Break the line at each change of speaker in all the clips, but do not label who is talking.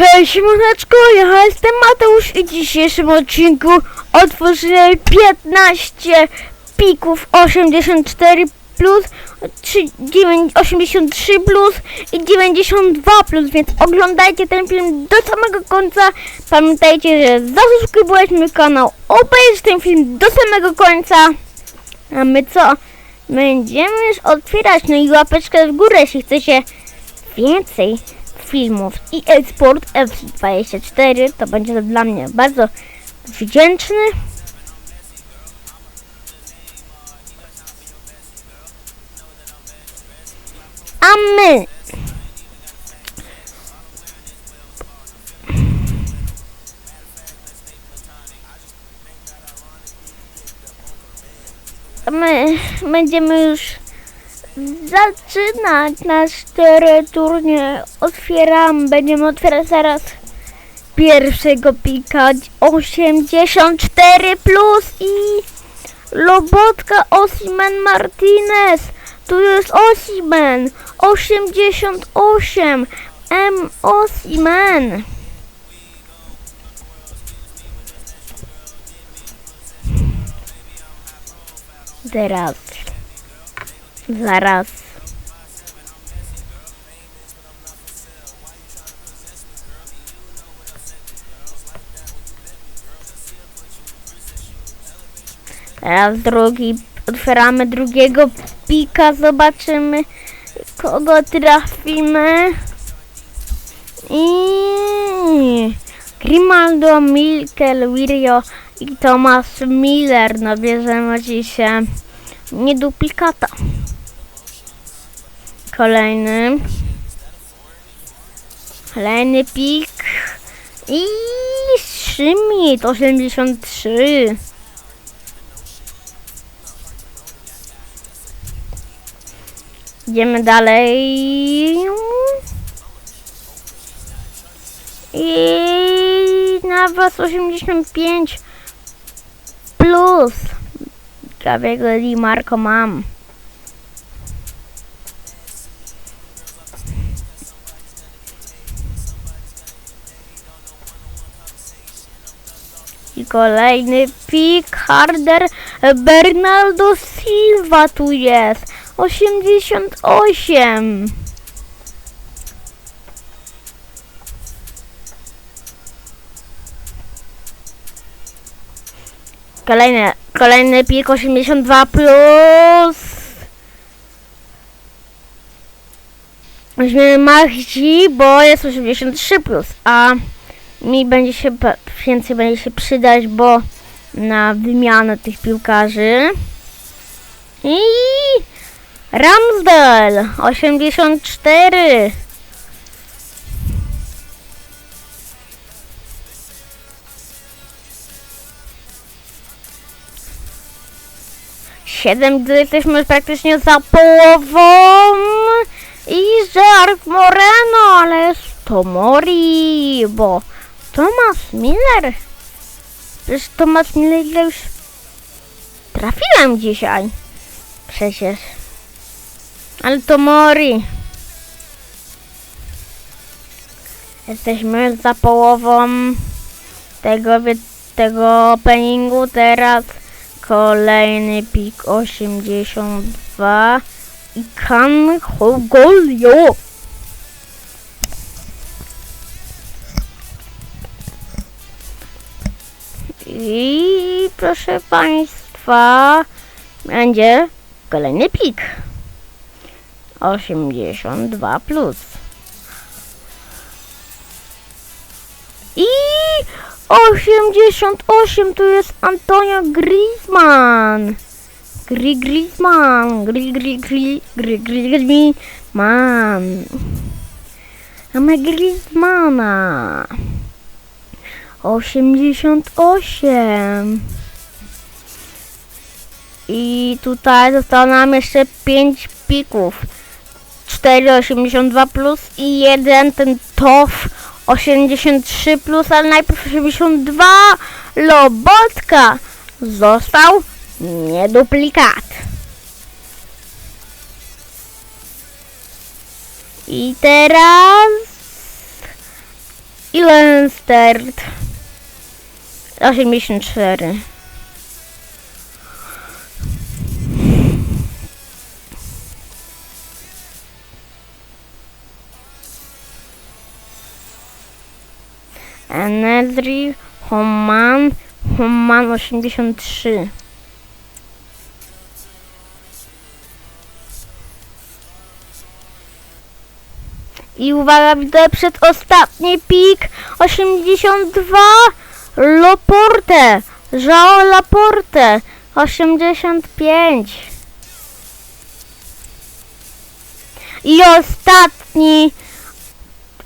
Hej, siemaneczko, ja jestem Mateusz i w dzisiejszym odcinku otworzyłem 15 pików 84 plus, 3, 9, 83 plus i 92 plus, więc oglądajcie ten film do samego końca. Pamiętajcie, że zasubskrybujesz mój kanał, obejrz ten film do samego końca. A my co? Będziemy już otwierać, no i łapeczkę w górę, jeśli chcecie więcej filmów i Sport F24, to będzie dla mnie bardzo wdzięczny. A my my będziemy już zaczynać nasz turniej. Otwieram, będziemy otwierać zaraz pierwszego pika 84 plus i Lobotka Osimen Martinez. Tu jest Osimen 88 M Osimen. Teraz. Zaraz. Teraz drugi, otwieramy drugiego pika, zobaczymy kogo trafimy. I Grimaldo, Milkel, Wirio i Thomas Miller. No bierzemy dzisiaj nie duplikata. Kolejny. Kolejny pik. I Szymit 83. Idziemy dalej. I na was 85 plus. Gabiego Di Marco mam. Kolejny pik Harder Bernardo Silva tu jest. 88. Kolejny, kolejny pik 82 plus. Weźmiemy Maxi, bo jest 83 plus, a mi będzie się więcej będzie się przydać, bo na wymianę tych piłkarzy. I Ramsdale 84. Siedem, gdy jesteśmy praktycznie za połową. I Gerard Moreno, ale jest Tomori, bo Thomas Miller. Przecież Thomas Miller już trafiłem dzisiaj. Przecież. Ale to Mori. Jesteśmy za połową tego, tego openingu. Teraz kolejny pik 82 i Kan Hogolio. I proszę Państwa, będzie kolejny pik. 82 plus. I 88 tu jest Antonio Griezmann. Gri Griezmann, gri gri gri gri gri Griezmann. Mamy Griezmana. 88. I tutaj zostało nam jeszcze 5 pików. 4,82 plus i jeden ten TOF 83 plus, ale najpierw 82 Lobotka został nieduplikat. I teraz Ile start? 84. Enedri, Homan, Homan 83. I uwaga, widzę przedostatni pik 82 Loporte, Joao Laporte 85 i ostatni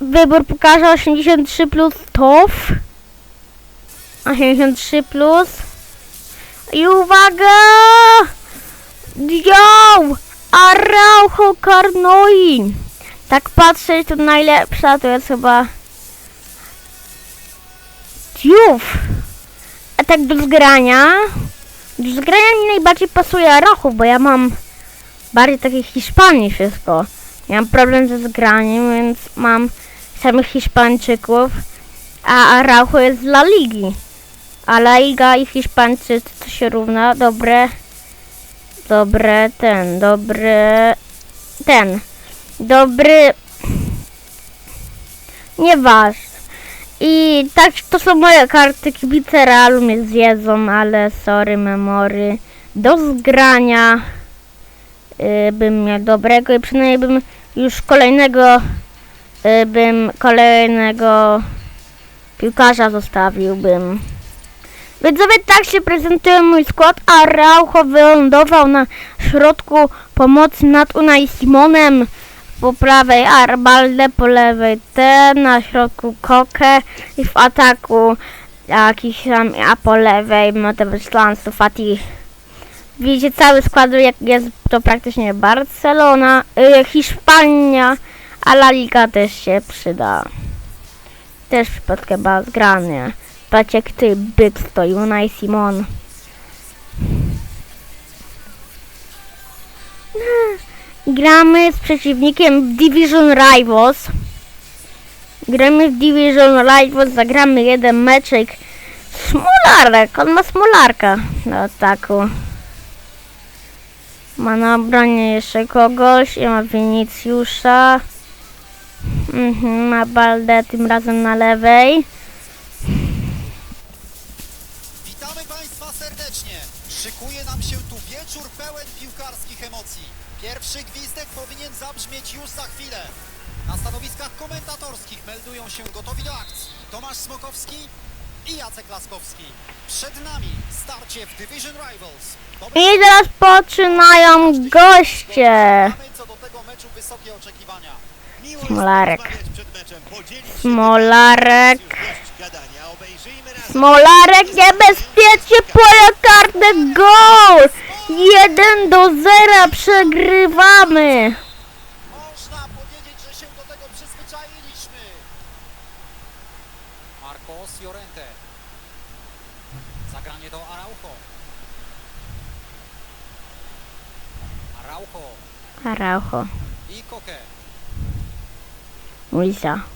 wybór pokaże 83 plus TOF. 83 plus. I uwaga! Yo! Araujo Carnoi tak patrzeć, to najlepsza to jest chyba Tiuf. A tak do zgrania. Do zgrania mi najbardziej pasuje Araujo, bo ja mam bardziej takie Hiszpanii wszystko. Ja mam problem ze zgraniem, więc mam samych Hiszpańczyków, a Araujo jest dla Ligi. A La Liga i Hiszpańczycy to się równa. Dobre, dobre, ten, dobre, ten. Dobry. Nieważne. I tak, to są moje karty. Kibice Realu mnie zjedzą, ale sorry, memory. Do zgrania y, bym miał dobrego i przynajmniej bym już kolejnego y, bym kolejnego piłkarza zostawiłbym. Widzowie, tak się prezentuje mój skład, a Raucho wylądował na środku pomocy nad Unai Simonem po prawej Arbalde, po lewej ten, na środku Koke i w ataku jakiś tam, a po lewej Mateusz Lansu Fati. Widzicie cały skład, jak jest to praktycznie Barcelona, y, Hiszpania, a La Liga też się przyda. Też w przypadku chyba zgranie. Patrzcie, ty byk stoi, Unai Simon. Gramy z przeciwnikiem Division Rivals. Gramy w Division Rivals, zagramy jeden meczek. Smolarek, on ma smolarka na ataku. Ma na obronie jeszcze kogoś, i ma Winicjusza. Mhm, ma Baldę tym razem na lewej.
Witamy Państwa serdecznie. Szykuje nam się Pierwszy gwizdek powinien zabrzmieć już za chwilę. Na stanowiskach komentatorskich meldują się gotowi do akcji Tomasz Smokowski i Jacek Laskowski. Przed nami starcie w Division Rivals.
I teraz poczynają goście.
Co do tego meczu wysokie oczekiwania.
Miło
Smolarek.
jest porozmawiać przed meczem, podzielić się
Smolarek.
wydarzeniami, dość gadania.
Smolarek niebezpiecznie poja kartę gol! 1 do 0 przegrywamy.
Można powiedzieć, że się do tego przyzwyczailiśmy. Marcos Llorente. Zagranie do Araujo. Araujo
Araujo,
i Koke.
Luisa.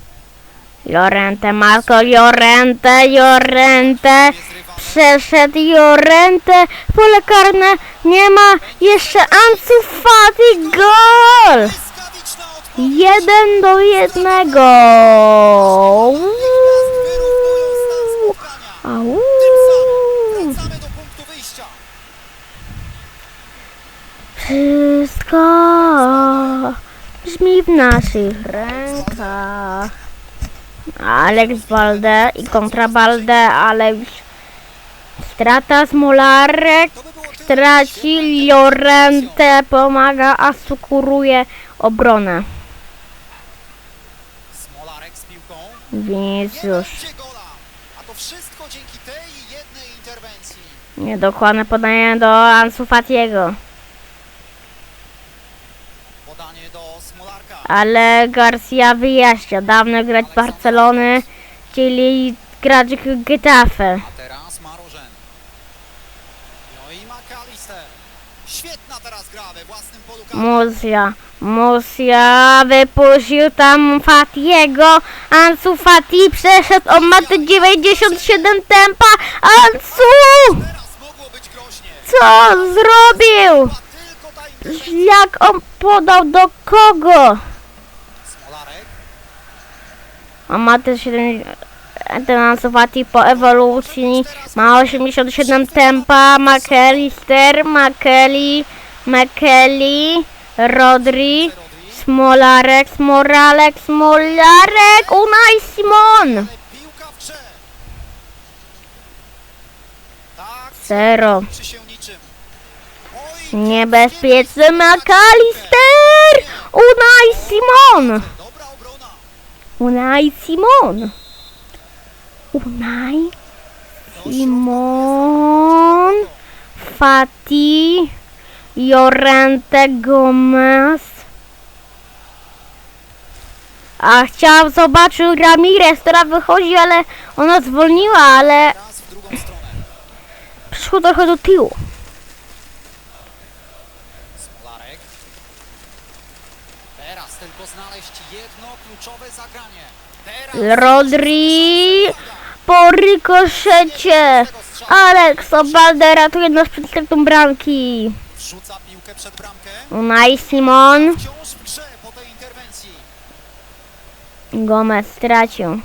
Llorente, Marco Llorente, Llorente. Przeszedł Llorente, pole karne, nie ma, jeszcze Ansu Fati, gol! Jeden do jednego. Wszystko brzmi w naszych rękach. Alex Balde i kontra Balde, ale już strata Smolarek,
To by było tyle.
traci Llorente, pomaga, asukuruje obronę.
Smolarek z piłką.
Więc już niedokładne podanie do Ansu Fatiego.
Podanie do Smolarka.
Ale Garcia wyjaśnia, dawno grać Barcelony, chcieli grać Getafe.
A teraz Marożen. No i McAllister. Świetna teraz gra we własnym polu karnym.
Musia. Musia wypuścił tam Fatiego. Ansu Fati przeszedł. On ma te 97 tempa. Ansu! Co zrobił? Jak on podał do kogo?
Smolarek.
On ma te 7... Ten Ansu Fati po ewolucji ma 87 tempa. McAllister, McKelly, McKelly, Rodri, Smolarek, Smoralek, Smolarek, Unai Simon. Zero. Niebezpieczny McAllister! Unai Simon! Unai Simon! Unai Simon! Fati! Jorente Gomez! A chciałam zobaczyć Ramirez, która wychodzi, ale ona zwolniła, ale przyszło trochę do tyłu.
Smolarek. Teraz tylko znaleźć jedno kluczowe zagranie. Teraz
Rodri po rykoszecie. Alex Obalde ratuje nas przed stratą bramki.
wrzuca piłkę przed bramkę.
Unai Simon. Gomez stracił.
No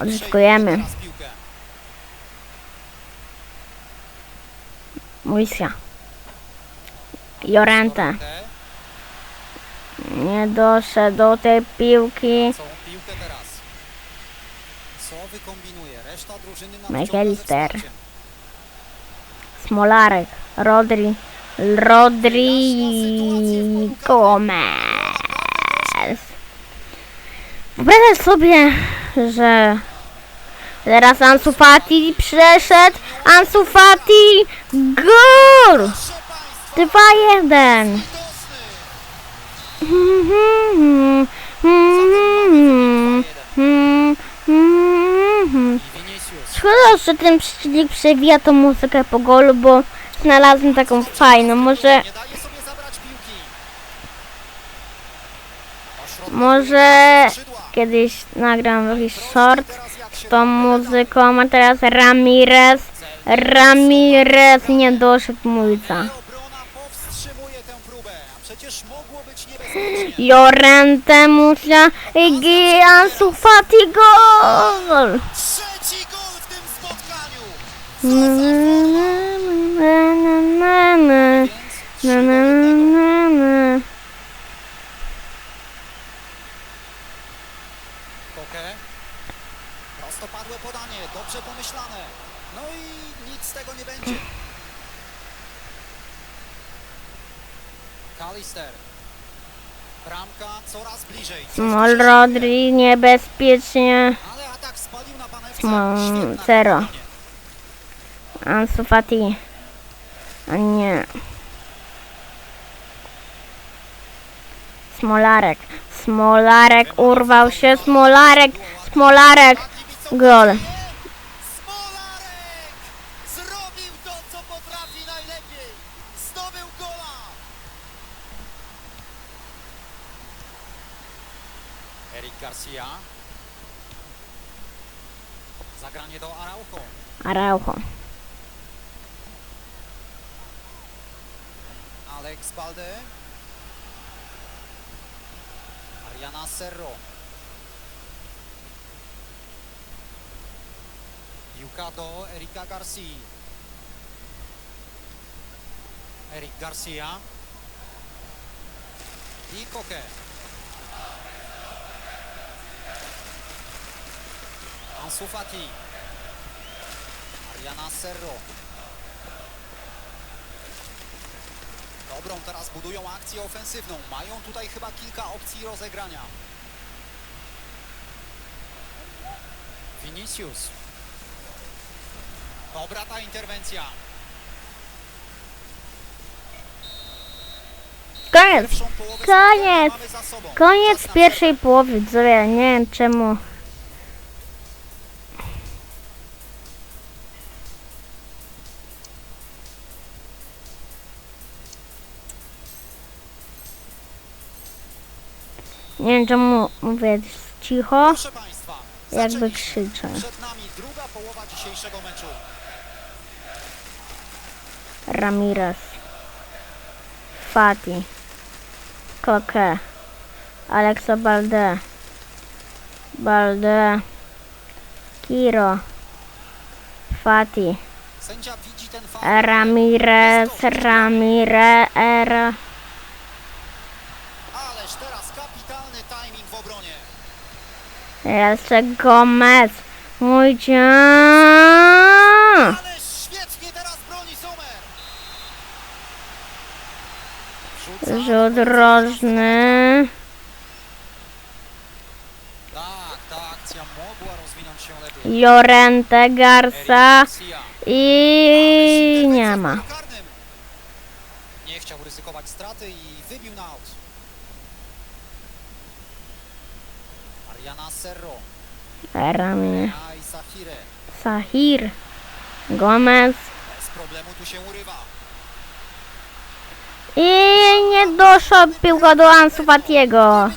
Odzyskujemy. Muisia. Jorente. Nie doszedł do tej piłki.
Są piłkę teraz. Co wykombinuje? Reszta drużyny na
McAllister. Smolarek. Rodri. Rodri. Gomez. Wyobrażasz sobie, że teraz Ansu Fati przeszedł. Ansu Fati. Gol!
Proszę Państwa,
2-1. Szkoda, że ten przeciwnik przewija tą muzykę po golu, bo znalazłem taką fajną. Może, może kiedyś nagram jakiś short z tą muzyką, a teraz Ramirez. Ramirez nie doszedł Mulca.
Obrona powstrzymuje tę próbę, a przecież mogło być niebezpiecznie.
Jorente Musia i Giansu Fati gol!
Trzeci gol w tym spotkaniu.
Na, na, na, na, na. Na, na, na, na.
Koke. Prostopadłe podanie, dobrze pomyślane. No i nic z tego nie będzie. Kalister. Bramka
Small Rodri niebezpiecznie.
Świetna
zero. Ansu Fati. A nie. Smolarek. Smolarek urwał się. Smolarek. Smolarek. Gol.
Smolarek! Zrobił to, co potrafi najlepiej. Zdobył gola. Eric Garcia. Zagranie do Araujo.
Araujo.
Alex Balde. Ariana Serro. Piłka do Erika Garcia. Erik Garcia. I Koke. Ansu Fati. Ariana Serro. Dobrą teraz budują akcję ofensywną. Mają tutaj chyba kilka opcji rozegrania. Vinicius. Dobra ta interwencja.
Koniec. Koniec. Koniec pierwszej połowy, widzowie. Nie wiem czemu. Nie wiem czemu mówię cicho, jakby
zaczęliśmy.
krzyczę.
Przed nami druga połowa dzisiejszego meczu.
Ramirez, Fati, Koke, Alexo Balde, Balde, Kiro, Fati. Ramirez, Ramirez, Era.
Ależ teraz kapitalny timing w obronie.
Jeszcze Gomez. Mój dzień.
Ależ świetnie teraz broni Sommer. Rzuca.
Rzut rożny.
Tak, ta akcja mogła rozwinąć się lepiej.
Jorente Garza. I nie ma.
Nie chciał ryzykować straty i wybił na aut. Mariana Serro.
Ramirez.
A i Sahire.
Sahir. Gomez.
Bez problemu tu się urywa.
I nie doszła piłka do Ansu Fatiego.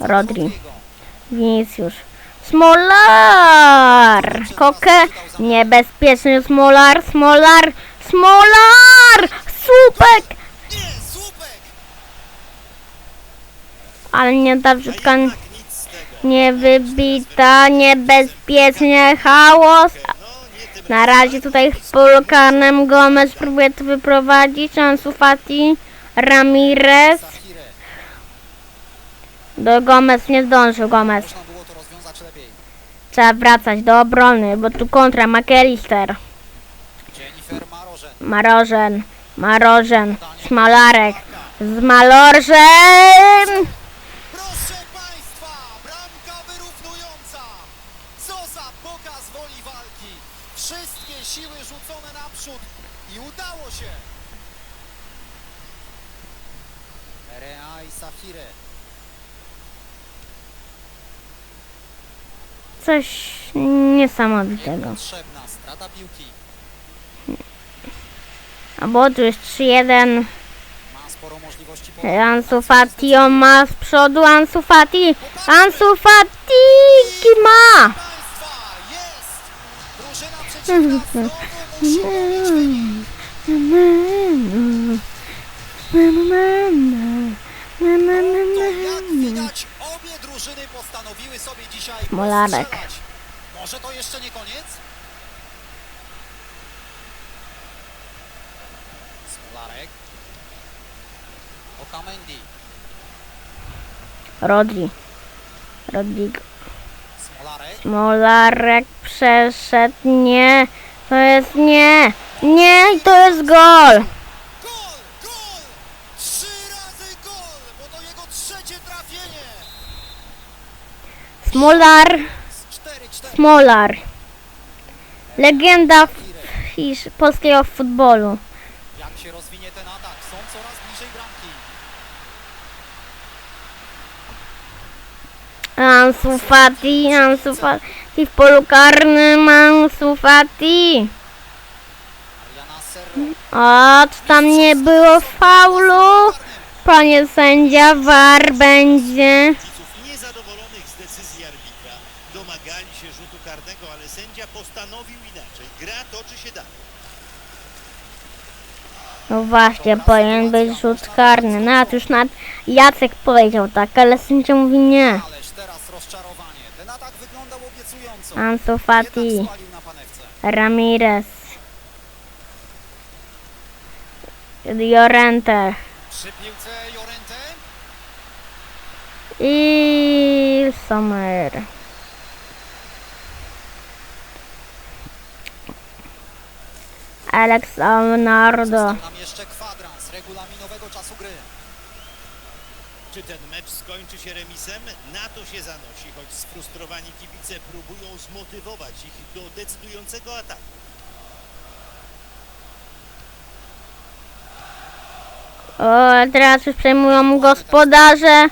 Rodri. Vinicius. Smolar! Koke. Niebezpieczny Smolar. Smolar. Smolar! Słupek! Ale nie ta wrzutka
jednak nic z tego.
nie wybita. Niebezpiecznie. Chaos. Na razie tutaj w polu karnym Gomez próbuje to wyprowadzić. Ansu Fati. Ramirez. Do Gomez nie zdążył Gomez. Trzeba wracać do obrony, bo tu kontra McAllister.
Marożen.
Marożen. Smalarek. Z Malorzem.
Proszę Państwa, bramka wyrównująca. Co za pokaz woli walki. Wszystkie siły rzucone naprzód i udało się. Rea i Safire.
Coś niesamowitego.
Niepotrzebna strata piłki.
A bo tu jest 3-1.
Ma sporo możliwości
Ansu Fati on ma z przodu Ansu Fati. Ansu Fati ma.
To jak widać, obie drużyny postanowiły sobie dzisiaj
Smolarek.
postrzelać. Może to jeszcze nie koniec? Smolarek. Okamendi.
Rodri. Rodrigo.
Smolarek.
Molarek przeszedł. Nie. To jest nie. Nie, to jest. Gol! Smolar.
Z 4-4.
Smolar. Legenda hisz, polskiego futbolu.
Jak się rozwinie ten atak? Są coraz bliżej bramki.
Ansu Fati, Ansu Fati w polu karnym, Ansu Fati. O, czy tam nie było faulu? Panie sędzia, war będzie.
kibiców niezadowolonych z decyzji arbitra. Domagali się rzutu karnego, ale sędzia postanowił inaczej. Gra toczy się dalej.
No właśnie, powinien być rzut karny. Nawet już nad Jacek powiedział tak, ale sędzia mówi nie. Ansu Fati. Ramirez.
Jorente.
I Sommer. Alex Leonardo.
Został nam jeszcze kwadrans regulaminowego czasu gry.
Czy ten mecz skończy się remisem? Na to się zanosi, choć sfrustrowani kibice próbują zmotywować ich do decydującego ataku.
O, teraz już przejmują gospodarze.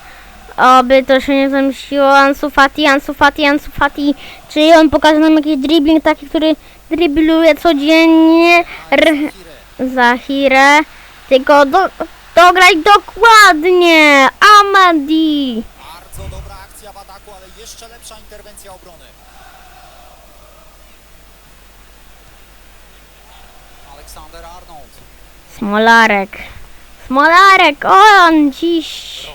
Oby to się nie zamyśliło. Ansu Fati, Ansu Fati, Ansu Fati. Czy on pokaże nam jakiś dribbling taki, który Dribluje codziennie R
Kire.
Zahirę. Tylko do, dograj dokładnie. Amadi.
Bardzo dobra akcja w ataku, ale jeszcze lepsza interwencja obrony. Aleksander Arnold.
Smolarek. Smolarek, on dziś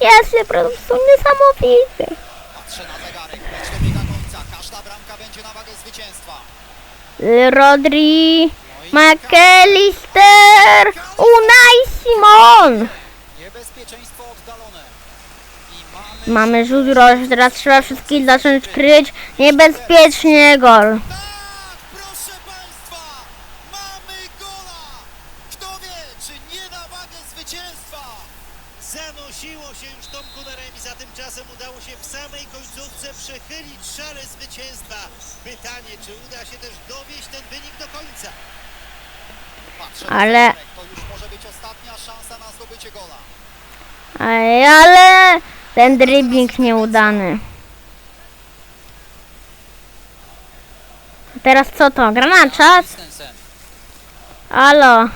jest po prostu niesamowity.
Patrzę na zegarek. Mecz dobiega końca. Każda bramka będzie na wagę zwycięstwa.
Rodri, McAllister, Unai Simon.
mamy...
Rzut roż, teraz trzeba wszystkich zacząć kryć. Niebezpiecznie gol.
Tak, proszę Państwa! Mamy gola! Kto wie, czy nie na wagę zwycięstwa?
Zanosiło się już Tomku na remis, a tymczasem udało się w samej końcówce przechylić szale zwycięstwa. Pytanie, czy uda się też dowieść ten wynik do końca?
Patrzę na
Ale-
zegarek. To już może być ostatnia szansa na zdobycie gola.
Ej, ale ten dribbling nieudany. Teraz co to? Gra na czas? Alo.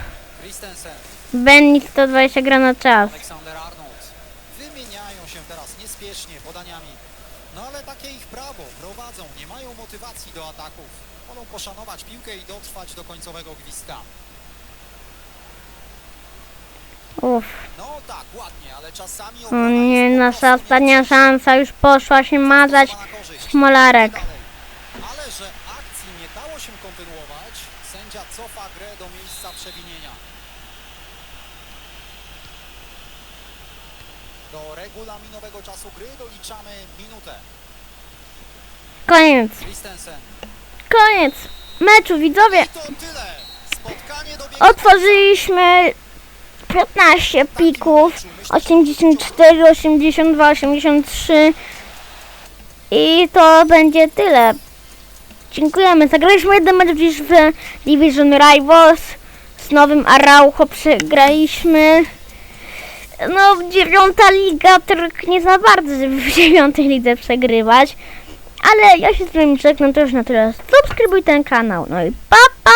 Benny 120 gra na czas.
Aleksander Arnold. Wymieniają się teraz niespiesznie podaniami. No ale takie ich prawo. Prowadzą, nie mają motywacji do ataków. Wolą poszanować piłkę i dotrwać do końcowego gwizdka.
Uff.
No tak, ładnie, ale czasami...
O
obrona
nie, nasza ostatnia szansa już poszła się mazać. Smolarek.
Ale że akcji nie dało się kontynuować, sędzia cofa grę do miejsca przewinienia. Do regulaminowego czasu gry doliczamy minutę.
Koniec, koniec meczu, widzowie. Otworzyliśmy 15 pików, 84, 82, 83 i to będzie tyle. Dziękujemy. Zagraliśmy jeden mecz dziś w Division Rivals z nowym Araujo przegraliśmy. No, dziewiąta liga, tylko nie za bardzo, żeby w dziewiątej lidze przegrywać. Ale ja się z wami żegnam, to już na tyle. Subskrybuj ten kanał. No i pa, pa!